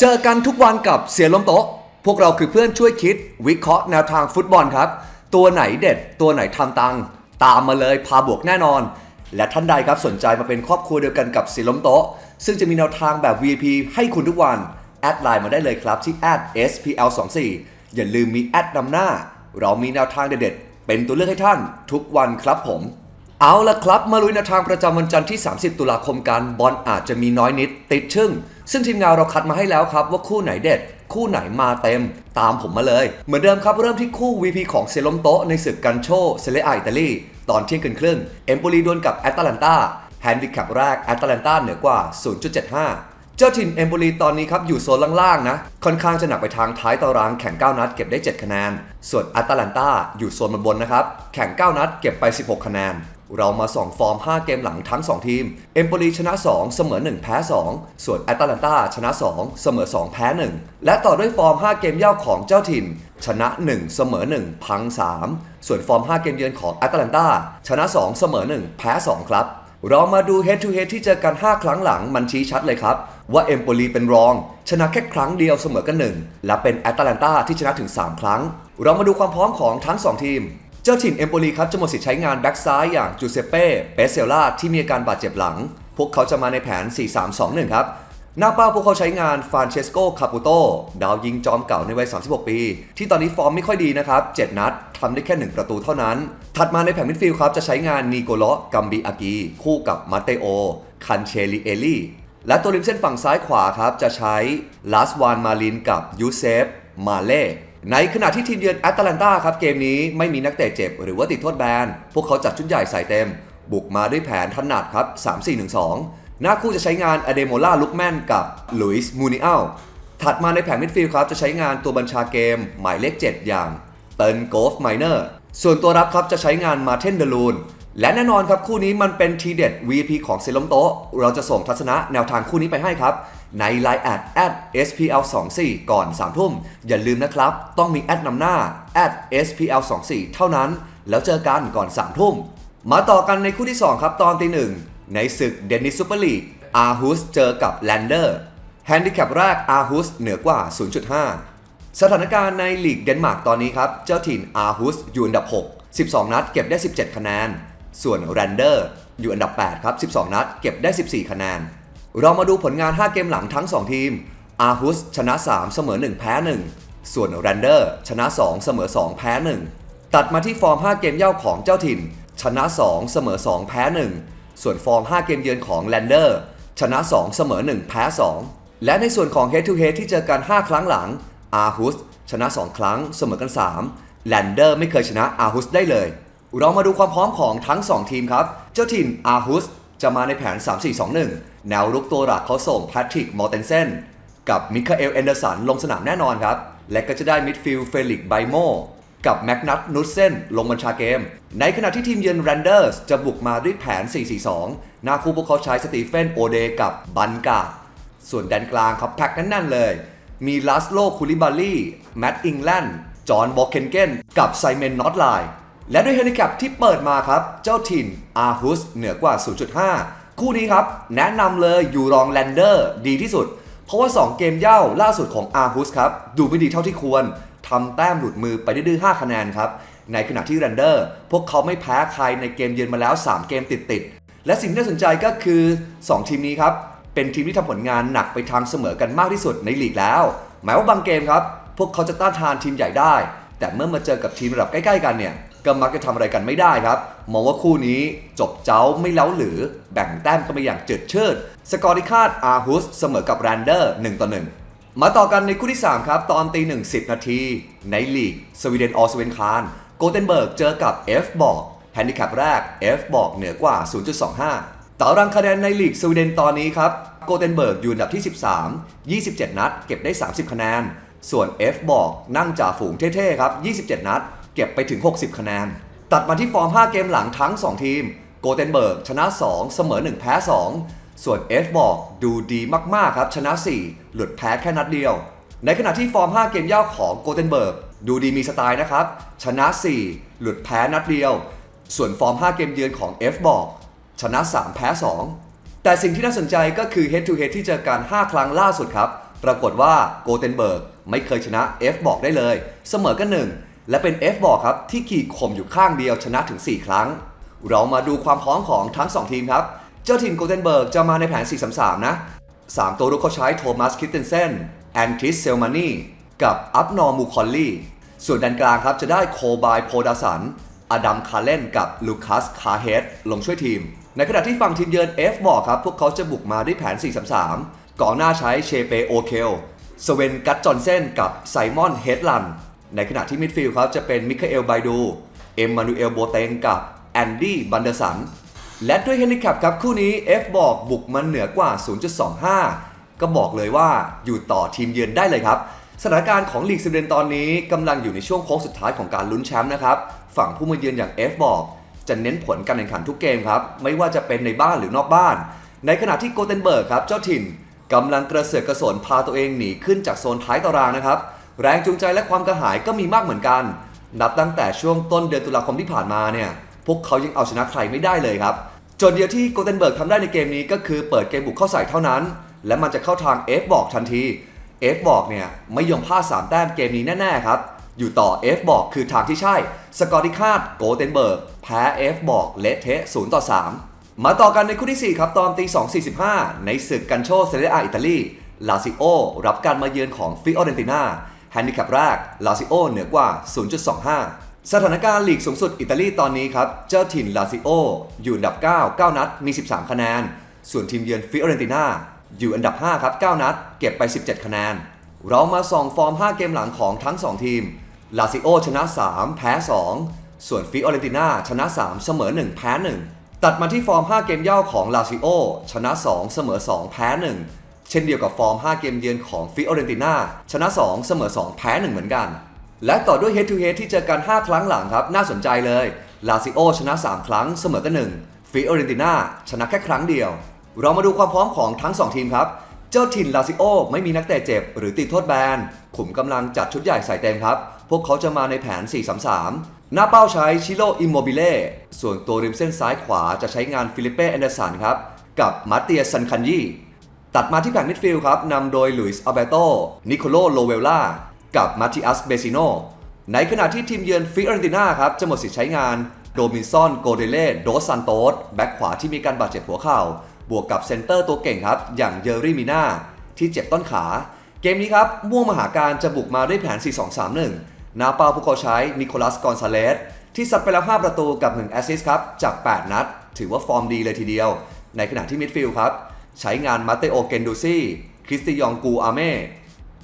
เจอกันทุกวันกับเสียล้มโต๊ะ พวกเราคือเพื่อนช่วยคิด วิเคราะห์แนวทางฟุตบอลครับ ตัวไหนเด็ด ตัวไหนทำตัง ตามมาเลยพาบวกแน่นอน และท่านใดครับสนใจมาเป็นครอบครัวเดียวกันกับเสียล้มโต๊ะ ซึ่งจะมีแนวทางแบบ VIP ให้คุณทุกวัน แอดไลน์มาได้เลยครับที่ @spl24 อย่าลืมมีแอดนำหน้า เรามีแนวทางเด็ดๆเป็นตัวเลือกให้ท่านทุกวันครับผม เอาละครับ มาลุยแนวทางประจำวันจันทร์ที่ 30 ตุลาคมกันบอลอาจจะมีน้อยนิด ติดชึ่ง ซึ่งทีมงานเราคัดมาให้แล้วครับว่าคู่ไหนเด็ด คู่ไหนมาเต็ม ตามผมมาเลย เหมือนเดิมครับเริ่มที่คู่ VP ของเซลมโตะในศึกกันโชเซเลอาอิตาลีตอนเที่ยงคืนครึ่งเอมโปลีดวลกับแอตแลนตาแฮนดิแคปแรกแอตแลนตาเหนือกว่า 0.75 เจ้าถิ่นเอมโปลีตอนนี้ครับอยู่โซนล่างๆนะ ค่อนข้างจะหนักไปทางท้ายตารางแข่ง 9 นัดเก็บได้ 7 คะแนน ส่วนแอตแลนตาอยู่โซนบนๆนะครับ แข่ง 9 นัดเก็บไป 16 คะแนน เรามาส่องฟอร์ม 5 เกมหลังทั้ง 2 ทีม เอมโปลีชนะ 2 เสมอ 1 แพ้ 2 ส่วนแอตแลนตาชนะ 2 เสมอ 2 แพ้ 1 และต่อด้วยฟอร์ม 5 เกมเย่าของเจ้าถิ่น ชนะ 1 เสมอ 1 พัง 3 ส่วนฟอร์ม 5 เกมเยือนของแอตแลนตาชนะ 2 เสมอ 1 แพ้ 2 ครับ เรามาดู head to head ที่เจอกัน 5 ครั้งหลังมันชี้ชัดเลยครับว่าเอมโปลีเป็นรอง ชนะแค่ครั้งเดียวเสมอกันหนึ่งและเป็นแอตแลนตาที่ชนะถึง 3 ครั้ง เรามาดูความพร้อมของทั้ง 2 ทีม เจ้าถิ่นเอมโปลีครับจะหมดสิทธิ์ใช้งานแบ็กซ้ายอย่างจูเซเป้ เปเซล่าที่มีอาการบาดเจ็บหลัง พวกเขาจะมาในแผน 4-3-2-1 ครับหน้าเป้าพวกเขาใช้งานฟานเชสโก คาปูโต ดาวยิงจอมเก่าในวัย 36 ปี ที่ตอนนี้ฟอร์มไม่ค่อยดีนะครับ 7 นัดทำได้แค่ 1 ประตูเท่านั้น ถัดมาในแผงมิดฟิลด์ครับ จะใช้งานนีโกโลกัมบิอากี คู่กับมาเตโอ คันเชลิเอลีและตัวริมเส้นฝั่งซ้ายขวาครับ จะใช้ลาสวานมาลินกับยูเซฟ มาเล่ ในขณะที่ทีมเยือนแอตแลนตาครับเกมนี้ไม่มีนักเตะเจ็บหรือว่าติดโทษแบน พวกเขาจัดชุดใหญ่ใส่เต็ม บุกมาด้วยแผนถนัดครับ 3-4-1-2 หน้าคู่จะใช้งานอเดโมล่าลุกแมนกับลุยส์มูนิอัลถัดมาในแผงมิดฟิลด์ครับจะใช้งานตัวบัญชาเกม หมายเลข 7 อย่างเตินโกฟไมเนอร์ส่วนตัวรับครับจะใช้งานมาเทนเดลูนและแน่นอนครับคู่นี้มันเป็นทีเด็ด VP ของเซลมโตเราจะส่งทัศนะแนวทางคู่นี้ไปให้ครับ ใน Line แอด spl24 ก่อน3ทุ่ม อย่าลืมนะครับ ต้องมีแอดนำหน้า spl24 เท่านั้น แล้วเจอกันก่อน3ทุ่ม มาต่อกันในคู่ที่ 2 ครับตอนตีหนึ่งในศึกเดนนิสซูเปอร์ลีกอาร์ฮุสเจอกับแลนเดอร์แฮนดิแคปแรกอาร์ฮุสเหนือกว่า 0.5 สถานการณ์ในลีกเดนมาร์กตอนนี้ครับ เจ้าถิ่นอาร์ฮุสอยู่อันดับ 6 12 นัดเก็บได้ 17 คะแนน ส่วนแรนเดอร์อยู่อันดับ 8 ครับ 12 นัดเก็บได้ 14 คะแนน เรามาดูผลงาน 5 เกมหลังทั้ง 2 ทีม อาฮุสชนะ 3 เสมอ 1 แพ้ 1 ส่วนแรนเดอร์ ชนะ 2 เสมอ 2 แพ้ 1 ตัดมาที่ฟอร์ม 5 เกมเย่าของเจ้าถิ่น ชนะ 2 เสมอ 2 แพ้ 1 ส่วนฟอร์ม 5 เกมเยือนของแรนเดอร์ ชนะ 2 เสมอ 1 แพ้ 2 และในส่วนของ Head to Head ที่เจอกัน 5 ครั้งหลัง อาฮุสชนะ 2 ครั้ง เสมอกัน 3 แลนเดอร์ไม่เคยชนะอาฮุสได้เลย เรามาดูความพร้อมของทั้ง 2 ทีมครับ เจ้าถิ่นอาฮุส จะมาในแผน 3-4-2-1 แนวรุกตัวหลักเขาส่งแพทริกมอร์เทนเซนกับมิคาเอลเอนเดอร์สันลงสนามแน่นอนครับ และก็จะได้มิดฟิลด์เฟลิกไบโมกับแมกนัตนุสเซนลงบัญชาเกม ในขณะที่ทีมเยือนแรนเดอร์สจะบุกมาด้วยแผน 4-4-2 หน้าคู่พวกเขาใช้สตีเฟนโอเดกับบันกา ส่วนแดนกลางครับแพ็กแน่นๆเลย มีลาสโลคูลิบาลีแมตต์อิงแลนด์จอห์นบอกเคนเกนกับไซเมนนอตไลน์ และด้วยเฮนดิแคปที่เปิดมาครับ เจ้าถิ่นอาร์ฮุสเหนือกว่า 0.5 คู่นี้ครับ แนะนำเลยอยู่รองแลนเดอร์ดีที่สุด เพราะว่า 2 เกมเย่าล่าสุดของอาร์ฮุสครับ ดูไม่ดีเท่าที่ควรทำแต้มหลุดมือไปดื้อ5คะแนนครับ ในขณะที่แรนเดอร์ พวกเขาไม่แพ้ใครในเกมเยือนมาแล้ว 3 เกมติดๆและสิ่งที่น่าสนใจก็คือ 2 ทีมนี้ครับ เป็นทีมที่ทำผลงานหนักไปทางเสมอกันมากที่สุดในลีกแล้วหมายว่าบางเกมครับพวกเขาจะต้านทานทีมใหญ่ได้ แต่เมื่อมาเจอกับทีมระดับใกล้ ๆ กันเนี่ย ก็มักจะทำอะไรกันไม่ได้ครับ มองว่าคู่นี้จบเจ้าไม่เล้าหรือแบ่งแต้มกันไปอย่างเจืดชืดสกอร์ที่คาดอาฮุสเสมอกับแรนเดอร์1ต่อ1มาต่อกันในคู่ที่ 3 ครับ ตอนตีหนึ่งสินาที ในลีกสวีเดนออสเวนคานโกเทนเบิร์กเจอกับ F บอกแฮนดิแคปแรก F บอกเหนือกว่า 0.25ตารางคะแนนในลีกสวีเดนตอนนี้ครับโกเทนเบิร์กอยู่อันดับที่ 13 27 นัด เก็บได้ 30 คะแนน ส่วน F บอกนั่งจ่าฝูงเท่ๆครับ 27 นัด เก็บไปถึง 60 คะแนน ตัดมาที่ฟอร์ม 5 เกมหลังทั้ง 2 ทีม โกเทนเบิร์กชนะ 2 เสมอ 1 แพ้ 2 ส่วน F บอกดูดีมาก ๆ ครับ ชนะ 4 หลุดแพ้แค่นัดเดียว ในขณะที่ฟอร์ม 5 เกมย่าของโกเทนเบิร์กดูดีมีสไตล์นะครับ ชนะ 4 หลุดแพ้นัดเดียว ส่วนฟอร์ม 5 เกมเยือนของ F บอกชนะ 3 แพ้ 2 แต่สิ่งที่น่าสนใจก็คือ head to head ที่เจอกัน 5 ครั้งล่าสุดครับ ปรากฏว่าโกเทนเบิร์กไม่เคยชนะ F บอกได้เลย เสมอกันหนึ่ง และเป็น F บอกครับที่ขี่ข่มอยู่ข้างเดียวชนะถึง 4 ครั้ง เรามาดูความพร้อมของทั้ง 2 ทีมครับ เจ้าถิ่นโกเทนเบิร์กจะมาในแผน 4-3-3 นะ 3 ตัวรุกเขาใช้โทมัสคิตเทนเซนแอนทิสเซลมานีกับอัพนอร์มูคอลลี่ ส่วนด้านกลางครับจะได้โคบายโพดาสัน อดัมคารเลนกับลูคัสคาเฮดลงช่วยทีม ในขณะที่ฝั่งทีมเยือน F บอกครับพวกเขาจะบุกมาด้วยแผน 4-3-3ก่อนหน้าใช้เชเปโอเคลสเวนกัตจอนเซนกับไซมอนเฮดลัน ในขณะที่มิดฟิลด์ครับจะเป็นมิคาเอลไบดู เอ็มมานูเอลโบเตงกับแอนดี้บันเดอร์สัน และด้วยเฮนดิแคปครับคู่นี้ F บอกบุกมันเหนือกว่า 0.25 ก็บอกเลยว่าอยู่ต่อทีมเยือนได้เลยครับ สถานการณ์ของลีกซิเดนตอนนี้กำลังอยู่ในช่วงโค้งสุดท้ายของการลุ้นแชมป์นะครับ ฝั่งผู้มาเยือนอย่าง F บอกจะเน้นผลการแข่งขันทุกเกมครับ ไม่ว่าจะเป็นในบ้านหรือนอกบ้าน ในขณะที่โกเทนเบิร์กครับเจ้าถิ่นกำลังกระเสือกกระสนพาตัวเองหนีขึ้นจากโซนท้ายตารางนะครับ แรงจูงใจและความกระหายก็มีมากเหมือนกัน นับตั้งแต่ช่วงต้นเดือนตุลาคมที่ผ่านมาเนี่ย พวกเขายังเอาชนะใครไม่ได้เลยครับจทย์เดียวที่โกเทนเบิร์กทำได้ในเกมนี้ก็คือเปิดเกมบุกเข้าใส่เท่านั้น และมันจะเข้าทาง F บอกทันที F บอกเนี่ยไม่ยอมพลาด3แต้มเกมนี้แน่ๆครับ อยู่ต่อ F บอกคือทางที่ใช่ สกอร์ที่คาดโกเทนเบิร์กแพ้ F บอกเละเทะ0ต่อ3 มาต่อกันในคู่ที่ 4 ครับ ตอนตี 2.45 ในศึกกันโชเซเรียอาอิตาลีลาซิโอรับการมาเยือนของฟิออเรนตินา แฮนดิแคปแรก ลาซิโอเหนือกว่า 0.25 สถานการณ์ลีกสูงสุดอิตาลีตอนนี้ครับ เจ้าถิ่นลาซิโออยู่อันดับ 9 9 นัด มี 13 คะแนน ส่วนทีมเยือนฟิออเรนตินาอยู่อันดับ 5 ครับ 9 นัด เก็บไป 17 คะแนน เรามาส่องฟอร์ม 5 เกมหลังของทั้ง 2 ทีม ลาซิโอชนะ 3 แพ้ 2 ส่วนฟิออเรนตินาชนะ 3 เสมอ 1 แพ้ 1 ตัดมาที่ฟอร์ม 5 เกมเย่าของลาซิโอชนะ 2 เสมอ 2 แพ้ 1 ช่นเดียวกับฟอร์ม 5 เกมเยือนของฟิออเรนตินาชนะ 2 เสมอ 2 แพ้ 1 เหมือนกัน และต่อด้วย Head to Head ที่เจอกัน 5 ครั้งหลังครับ น่าสนใจเลยลาซิโอชนะ 3 ครั้งเสมอกัน1ฟิออเรนตินาชนะแค่ครั้งเดียว เรามาดูความพร้อมของทั้ง 2 ทีมครับ เจ้าถิ่นลาซิโอไม่มีนักเตะเจ็บ หรือติดโทษแบนขุมกำลังจัดชุดใหญ่ใส่เต็มครับ พวกเขาจะมาในแผน 4-3-3 หน้าเป้าใช้ชิโรอิมโมบิเล่ส่วนตัวริมเส้นซ้ายขวาจะใช้งานฟิลิปเป้แอนเดอร์สันครับกับมาเตียซันคันยี ตัดมาที่แผงมิดฟิลด์ครับนำโดยลุยส์อัลเบโตนิโคโลโลเวลล่ากับมาติอัสเบซิโนในขณะที่ทีมเยือนฟิออเรนตินาครับจะหมดสิทธิ์ใช้งานโดมินซอนโกเดเล่โดซันโตสแบ็คขวาที่มีการบาดเจ็บหัวเข่า บวกกับเซนเตอร์ตัวเก่งครับ อย่างเยอรี่มิน่าที่เจ็บต้นขา เกมนี้ครับ ม่วงมหาการจะบุกมาด้วยแผน 4-2-3-1 นาเปาพวกเขาใช้นิโคลัสกอนซาเลสที่ซัดไปแล้ว 5 ประตูกับ 1 แอสซิสต์ครับ จาก 8 นัด ถือว่าฟอร์มดีเลยทีเดียว ในขณะที่มิดฟิลด์ครับ ใช้งานมาเตโอเกนดูซี่คริสติยองกูอาเม่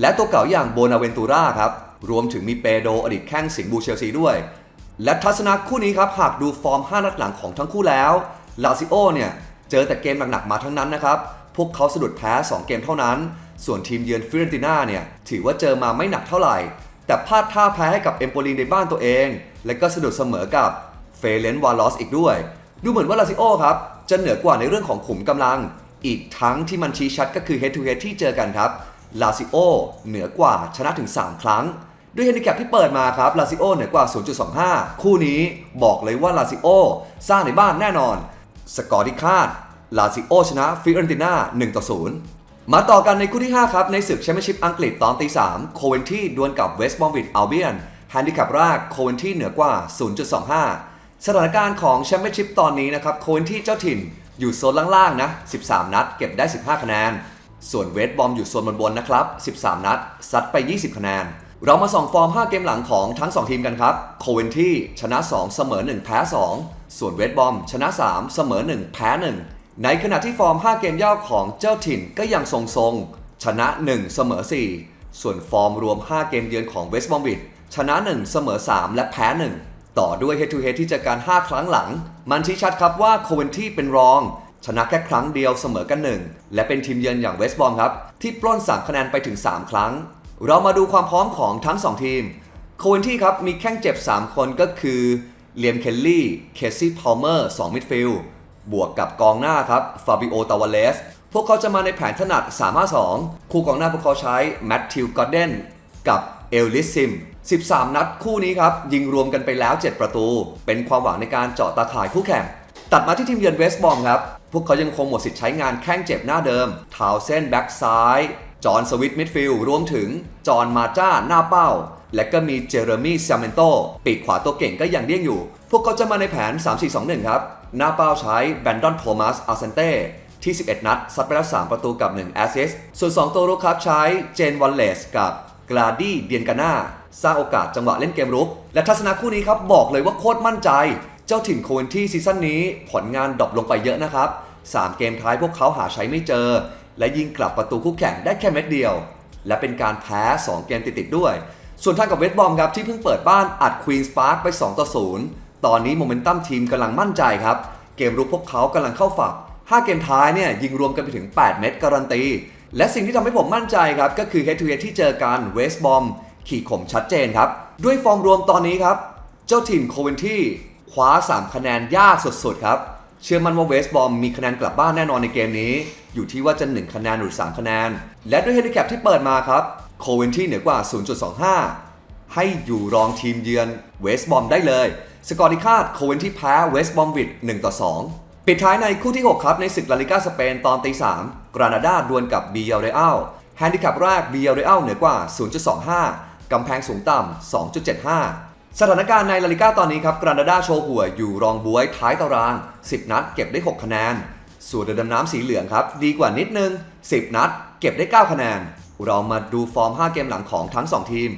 และตัวเก่าอย่างโบนาเวนตูราครับ รวมถึงมีเปโดอดีตแข้งสิงห์บูเชลซีด้วย และทัศนะคู่นี้ครับ หากดูฟอร์ม 5 นัดหลังของทั้งคู่แล้วลาซิโอเนี่ย เจอแต่เกมหนักๆมาทั้งนั้นนะครับ พวกเขาสะดุดแพ้ 2 เกมเท่านั้น ส่วนทีมเยือนฟิเรนติน่าเนี่ย ถือว่าเจอมาไม่หนักเท่าไหร่ แต่พลาดท่าแพ้ให้กับเอมโปลีในบ้านตัวเอง และก็สะดุดเสมอกับเฟเรนวาลอสอีกด้วย ดูเหมือนว่าลาซิโอครับจะเหนือกว่าในเรื่องของขุมกำลัง อีกทั้งที่มันชี้ชัดก็คือ head to head ที่เจอกันครับลาซิโอเหนือกว่าชนะถึง 3 ครั้ง ด้วยเฮนดิแคปที่เปิดมาครับลาซิโอเหนือกว่า 0.25 คู่นี้บอกเลยว่าลาซิโอสร้างในบ้านแน่นอน สกอร์ที่คาดลาซิโอชนะฟิออเรนติน่า1ต่อ0มาต่อกันในคู่ที่ 5 ครับ ในศึกแชมเปี้ยนชิพอังกฤษตอนตี3โคเวนที่ดวลกับเวสต์บอมวิดอัลเบียนแฮนดิแคปแรกโคเวนที่เหนือกว่า 0.25 สถานการณ์ของแชมเปี้ยนชิพตอนนี้นะครับโคเวนที่เจ้าถิ่น อยู่โซนล่างๆนะ 13 นัด เก็บได้ 15 คะแนน ส่วนเวสต์บอมอยู่โซนบนๆนะครับ 13 นัด ซัดไป 20 คะแนน เรามาส่องฟอร์ม 5 เกมหลังของทั้ง 2 ทีมกันครับ โคเวนที่ชนะ 2 เสมอ 1 แพ้ 2 ส่วนเวสต์บอมชนะ 3 เสมอ 1 แพ้ 1 ในขณะที่ฟอร์ม 5 เกมย่าของเจ้าถิ่นก็ยังทรงๆ ชนะ 1 เสมอ 4 ส่วนฟอร์มรวม 5 เกมเยือนของเวสต์บอมวิดชนะ 1 เสมอ 3 และแพ้ 1 ต่อด้วย Head to Head ที่เจอกัน 5 ครั้งหลัง มันชี้ชัดครับว่าโคเวนที่เป็นรอง ชนะแค่ครั้งเดียวเสมอกันหนึ่งและเป็นทีมเยือนอย่างเวสต์บอมครับ ที่ปล้น 3 คะแนนไปถึง 3 ครั้ง เรามาดูความพร้อมของทั้ง 2 ทีม โคเวนที่ครับมีแข้งเจ็บ 3 คนก็คือเลียมเคลลี่ เคซี่พาลเมอร์2มิดฟิลด์บวกกับกองหน้าครับฟาบิโอตาวาเลสพวกเขาจะมาในแผนถนัด3-5-2คู่กองหน้าพวกเขาใช้แมตติวกอร์เดนกับเอลลิสซิม 13 นัดคู่นี้ครับ ยิงรวมกันไปแล้ว 7 ประตู เป็นความหวังในการเจาะตาข่ายคู่แข่ง ตัดมาที่ทีมเยือนเวสต์บอมครับ พวกเขายังคงหมดสิทธิ์ใช้งานแข้งเจ็บหน้าเดิมทาวเส้นแบ็กซ้าย จอห์นสวิตมิดฟิลด์รวมถึง จอห์นมาจ้าหน้าเป้า และก็มีเจเรมี่ซาเมนโตปีกขวาตัวเก่งก็ยังเดี้ยงอยู่ พวกเขาจะมาในแผน 3-4-2-1 ครับ หน้าเป้าใช้แบนดอนโทมัสอาร์เซนเต้ที่ 11 นัด ซัดไปแล้ว 3 ประตูกับ 1 แอสซิสส่วน 2 ตัวรุกครับใช้เจนวัลเลสกับกลาดี้เดียนกาน่า สร้างโอกาสจังหวะเล่นเกมรุก และทัศนะคู่นี้ครับบอกเลยว่าโคตรมั่นใจ เจ้าถิ่นโคเวนที่ซีซั่นนี้ผลงานดรอปลงไปเยอะนะครับ 3 เกมท้ายพวกเขาหาใช้ไม่เจอ และยิงกลับประตูคู่แข่งได้แค่เม็ดเดียว และเป็นการแพ้ 2 เกมติดๆด้วย ส่วนทางกับเวสต์บอมครับที่เพิ่งเปิดบ้านอัดควีนส์พาร์คไป2ต่อ0ตอนนี้โมเมนตัมทีมกำลังมั่นใจครับเกมรุกพวกเขากำลังเข้าฝัก5 เกมท้ายเนี่ยยิงรวมกันไปถึง 8 เม็ดการันตี และสิ่งที่ทำให้ผมมั่นใจครับก็คือ head to head ที่เจอกันเวสต์บอม ขี่ข่มชัดเจนครับ ด้วยฟอร์มรวมตอนนี้ครับ เจ้าทีมโคเวนที่คว้า 3 คะแนนยากสุดๆครับ เชื่อมั่นว่าเวสต์บอมมีคะแนนกลับบ้านแน่นอนในเกมนี้ อยู่ที่ว่าจะ 1 คะแนนหรือ 3 คะแนน และด้วยเฮลิแคปที่เปิดมาครับโคเวนที่เหนือกว่า 0.25 ให้อยู่รองทีมเยือนเวสต์บอมได้เลย สกอร์ที่คาดโคเวนที่แพ้เวสต์บอมวิด1ต่อ2 ปิดท้ายในคู่ที่ 6 ครับในศึกลาลิกาสเปนตอนตี3กรานาดาดวลกับบีเยเรอัลแฮนดิแคปแรกบีเยเรอัลเหนือกว่า 0.25 กำแพงสูงต่ำ 2.75 สถานการณ์ในลาลิก้าตอนนี้ครับกรานาดาโชว์หัวอยู่รองบวยท้ายตาราง 10 นัดเก็บได้ 6 คะแนน ส่วนเรือดำน้ำสีเหลืองครับ ดีกว่านิดนึง 10 นัด เก็บได้ 9 คะแนน เรามาดูฟอร์ม 5 เกมหลังของทั้ง 2 ทีม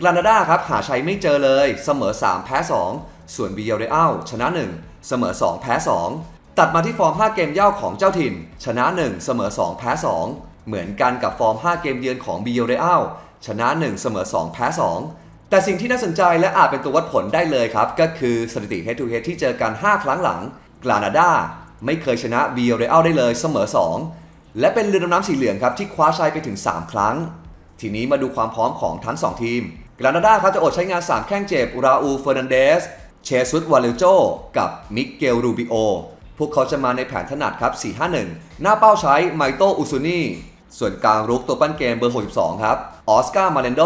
กรานาดาครับหาชัยไม่เจอเลยเสมอ 3 แพ้ 2 ส่วนบีเยเรอัลชนะ 1 เสมอ 2 แพ้ 2 ตัดมาที่ฟอร์ม 5 เกมเย่าของเจ้าถิ่น ชนะ 1 เสมอ 2 แพ้ 2 เหมือนกันกับฟอร์ม 5 เกมเยือนของบีเยเรอัล ชนะ 1 เสมอ 2 แพ้ 2 แต่สิ่งที่น่าสนใจและอาจเป็นตัววัดผลได้เลยครับ ก็คือสถิติ head to head ที่เจอกัน 5 ครั้งหลังกรานาดาไม่เคยชนะบีเรอัลได้เลยเสมอ 2 และเป็นเรือดำน้ำสีเหลืองครับที่คว้าชัยไปถึง 3 ครั้ง ทีนี้มาดูความพร้อมของทั้ง 2 ทีมกรานาดาครับจะอดใช้งาน 3 แข้งเจ็บราอูเฟอร์นันเดสเชซุสวาเลโจกับมิเกลรูบิโอพวกเขาจะมาในแผนถนัดครับ 4-5-1 หน้าเป้าใช้ไมโตอุซุนีส่วนกลางรุกตัวปั้นเกมเบอร์ 62 ครับ ออสการ์มาเลนโด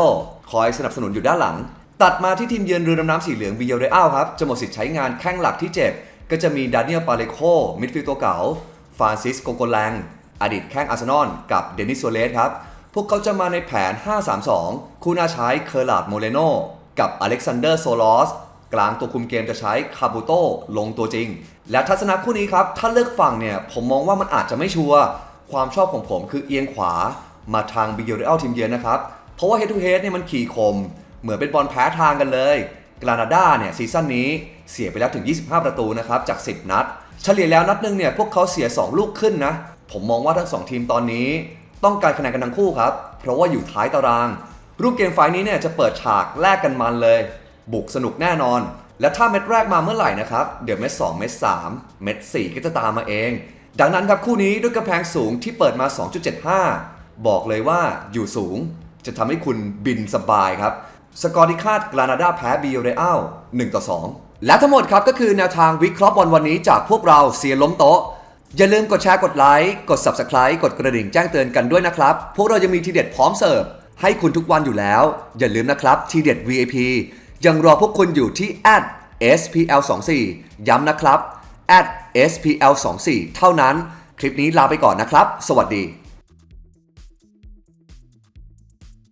คอยสนับสนุนอยู่ด้านหลัง ตัดมาที่ทีมเยือนเรือดำน้ำสีเหลืองบิเยเรอัลครับ จะหมดสิทธิ์ใช้งานแข้งหลักที่เจ็บ ก็จะมีดานิเอลปาเลโคมิดฟิลด์ตัวเก่าฟรานซิสโกโกแลงอดีตแข้งอาร์เซนอลกับเดนิสโซเลสครับ พวกเขาจะมาในแผน 5-3-2 คู่หน้าใช้เคอร์ลาดโมเลโนกับอเล็กซานเดอร์โซลอสกลางตัวคุมเกมจะใช้คาบูโตลงตัวจริง และทัศนะคู่นี้ครับ ถ้าเลือกฝั่งเนี่ย ผมมองว่ามันอาจจะไม่ชัวร์ความชอบของผมคือเอียงขวา มาทางบิเกเรอัลทีมเยือนนะครับ เพราะว่า head to head เนี่ยมันขี่คม เหมือนเป็นบอลแพ้ทางกันเลย กรานาดาเนี่ยซีซั่นนี้เสียไปแล้วถึง 25 ประตูนะครับจาก 10 นัด เฉลี่ยแล้วนัดหนึงเนี่ยพวกเขาเสีย 2 ลูกขึ้นนะ ผมมองว่าทั้ง 2 ทีมตอนนี้ ต้องการคะแนนกันทั้งคู่ครับ เพราะว่าอยู่ท้ายตาราง รูปเกมไฟล์นี้เนี่ยจะเปิดฉากแลกกันมันเลย บุกสนุกแน่นอน และถ้าเม็ดแรกมาเมื่อไหร่นะครับเดี๋ยวเม็ด2เม็ด3เม็ด4ก็จะตามมาเอง ดังนั้นครับคู่นี้ด้วยกำแพงสูงที่เปิดมา 2.75 บอกเลยว่าอยู่สูงจะทำให้คุณบินสบายครับ สกอร์ที่คาดกรานาดาแพ้บีเรอัล1ต่อ 2 และทั้งหมดครับก็คือแนวทางวิเคราะห์บอลวันนี้จากพวกเราเสียล้มโต๊ะ อย่าลืมกดแชร์กดไลค์กด Subscribe กดกระดิ่งแจ้งเตือนกันด้วยนะครับ พวกเรายังมีทีเด็ดพร้อมเสิร์ฟให้คุณทุกวันอยู่แล้ว อย่าลืมนะครับทีเด็ด VIP ยังรอพวกคุณอยู่ที่ @spl24 ย้ำนะครับ @spl24 เท่านั้น คลิปนี้ลาไปก่อนนะครับ สวัสดี